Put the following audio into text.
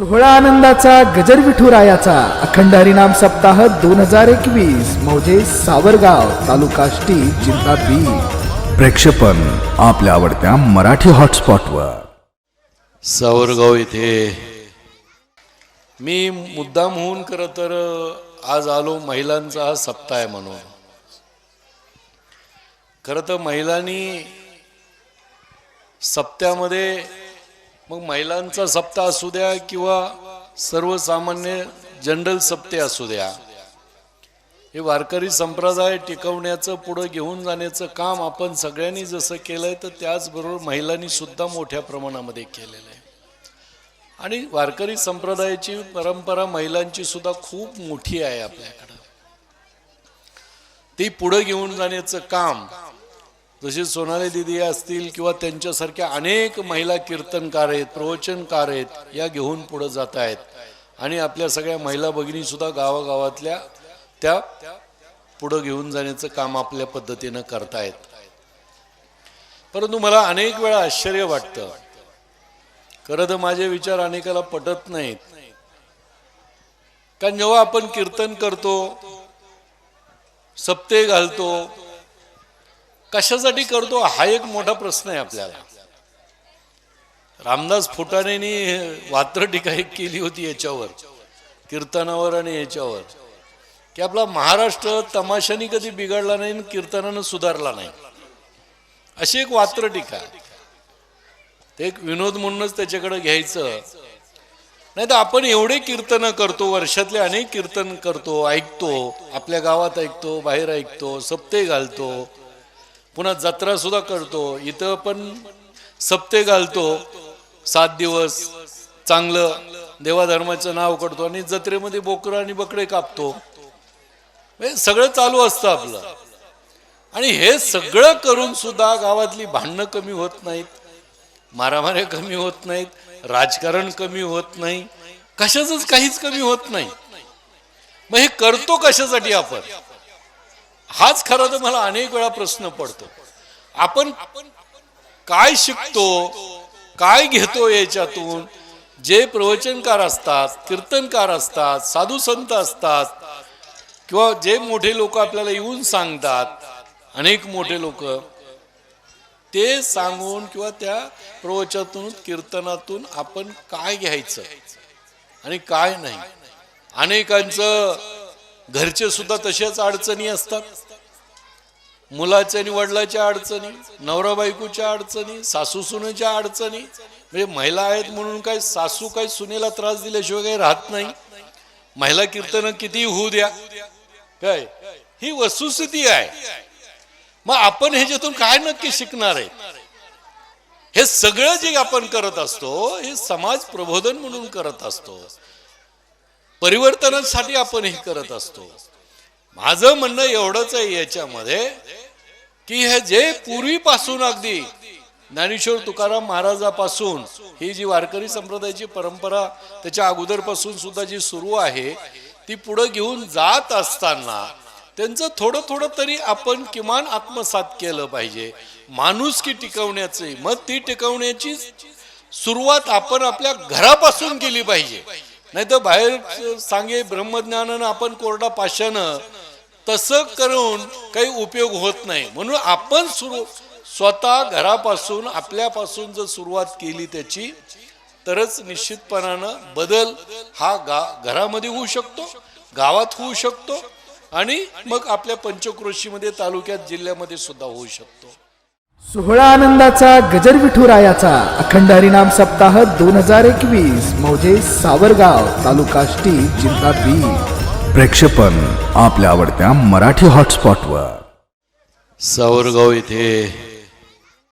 सोहळा आनंदाचा गजर विठुरायाचा अखंड हरिनाम सप्ताह दोन हजार एकवीस मौजे सावरगाव तालुका आष्टी जिल्हा बीड प्रेक्षेपण आपल्या आवडत्या मराठी हॉटस्पॉटवर. सावरगाव येथे मी मुद्दाम होऊन खरं तर आज आलो महिलांचा हा सप्ताह आहे म्हणून. खरं तर महिलांनी सप्त्यामध्ये मग महिलांचा सप्ताह असू द्या किंवा सर्वसामान्य जनरल सप्ते असू द्या हे वारकरी संप्रदाय टिकवण्याचं पुढं घेऊन जाण्याचं काम आपण सगळ्यांनी जसं केलंय तर त्याचबरोबर महिलांनी सुद्धा मोठ्या प्रमाणामध्ये केलेलं आहे. आणि वारकरी संप्रदायाची परंपरा महिलांची सुद्धा खूप मोठी आहे आपल्याकडं. ती पुढं घेऊन जाण्याचं काम जसे सोनाली दिदी असतील किंवा त्यांच्यासारख्या अनेक महिला कीर्तनकार आहेत प्रवचनकार आहेत या घेऊन पुढं जात आहेत. आणि आपल्या सगळ्या महिला भगिनी सुद्धा गावागावातल्या त्या पुढं घेऊन जाण्याचं काम आपल्या पद्धतीनं करतायत. परंतु मला अनेक वेळा आश्चर्य वाटतं. खरं तर माझे विचार अनेकाला पटत नाहीत. कारण जेव्हा आपण कीर्तन करतो सप्ते घालतो कशासाठी करतो? हा एक मोठा प्रश्न आहे आपल्याला. रामदास फुटाणेनी वात्र टीका एक केली होती याच्यावर कीर्तनावर आणि याच्यावर की आपला महाराष्ट्र तमाशाने कधी बिघडला नाही आणि कीर्तनानं सुधारला नाही. अशी एक वात्र टीका ते एक विनोद म्हणूनच त्याच्याकडे घ्यायचं. नाही तर आपण एवढे कीर्तन करतो वर्षातले अनेक कीर्तन करतो ऐकतो आपल्या गावात ऐकतो बाहेर ऐकतो सप्ते घालतो पुन्हा जत्रा सुद्धा करतो. इथं पण सप्ते घालतो. सात दिवस चांगलं देवाधर्माचं नाव करतो आणि जत्रेमध्ये बोकरं आणि बकडे कापतो. सगळं चालू असतं आपलं. आणि हे सगळं करून सुद्धा गावातली भांडणं कमी होत नाहीत. मारामाऱ्या कमी होत नाहीत. राजकारण कमी होत नाही. कशाच काहीच कमी होत नाही. मग हे करतो कशासाठी आपण? हाच खरं तर मला अनेक वेळा प्रश्न पडतो. आपण काय शिकतो काय घेतो याच्यातून? जे प्रवचनकार असतात कीर्तनकार असतात साधू संत असतात किंवा जे मोठे लोक आपल्याला येऊन सांगतात अनेक मोठे लोक ते सांगून किंवा त्या प्रवचनातून कीर्तनातून आपण काय घ्यायचं आणि काय नाही? अनेकांचं घरचे सुद्धा तशाच अडचणी असतात. मुलाच्या आणि वडिलाच्या अडचणी नवरा बायकोच्या अडचणी सासू सुनेच्या अडचणी म्हणजे महिला आहेत म्हणून काय सासू काय सुनेला त्रास दिल्याशिवाय काही राहत नाही. महिला कीर्तन किती होऊ द्या. काय? ही वस्तुस्थिती आहे. मग आपण ह्याच्यातून काय नक्की शिकणार आहे? हे सगळं जे आपण करत असतो हे समाज प्रबोधन म्हणून करत असतो. परिवर्तनासाठी आपण हे करत असतो. माझं म्हणणं एवढंच आहे याच्यामध्ये की हे जे पूर्वीपासून अगदी ज्ञानेश्वर तुकाराम महाराजापासून ही जी वारकरी संप्रदायाची परंपरा त्याच्या अगोदरपासून सुद्धा जी सुरू आहे ती पुढे घेऊन जात असताना त्यांचं थोडं थोडं तरी आपण किमान आत्मसात केलं पाहिजे. माणूस की टिकवण्याचे मग ती टिकवण्याची सुरुवात आपण आपल्या घरापासून केली पाहिजे. नाही तर बाहेर सांगे ब्रह्मज्ञानानं आपण कोरडा पाशानं तसं करून काही उपयोग होत नाही. म्हणून आपण सुरू स्वतः घरापासून आपल्यापासून जर सुरुवात केली त्याची तरच निश्चितपणानं बदल हा गा घरामध्ये होऊ शकतो गावात होऊ शकतो आणि मग आपल्या पंचक्रोशीमध्ये तालुक्यात जिल्ह्यामध्ये सुद्धा होऊ शकतो. सोहळा आनंदाचा गजर विठुरायाचा अखंड हरिनाम सप्ताह दोन हजार एकवीस मौजे सावरगाव तालुका आष्टी जिल्हा बीड प्रेक्षेपण आपल्या आवडत्या मराठी हॉटस्पॉटवर सावरगाव येथे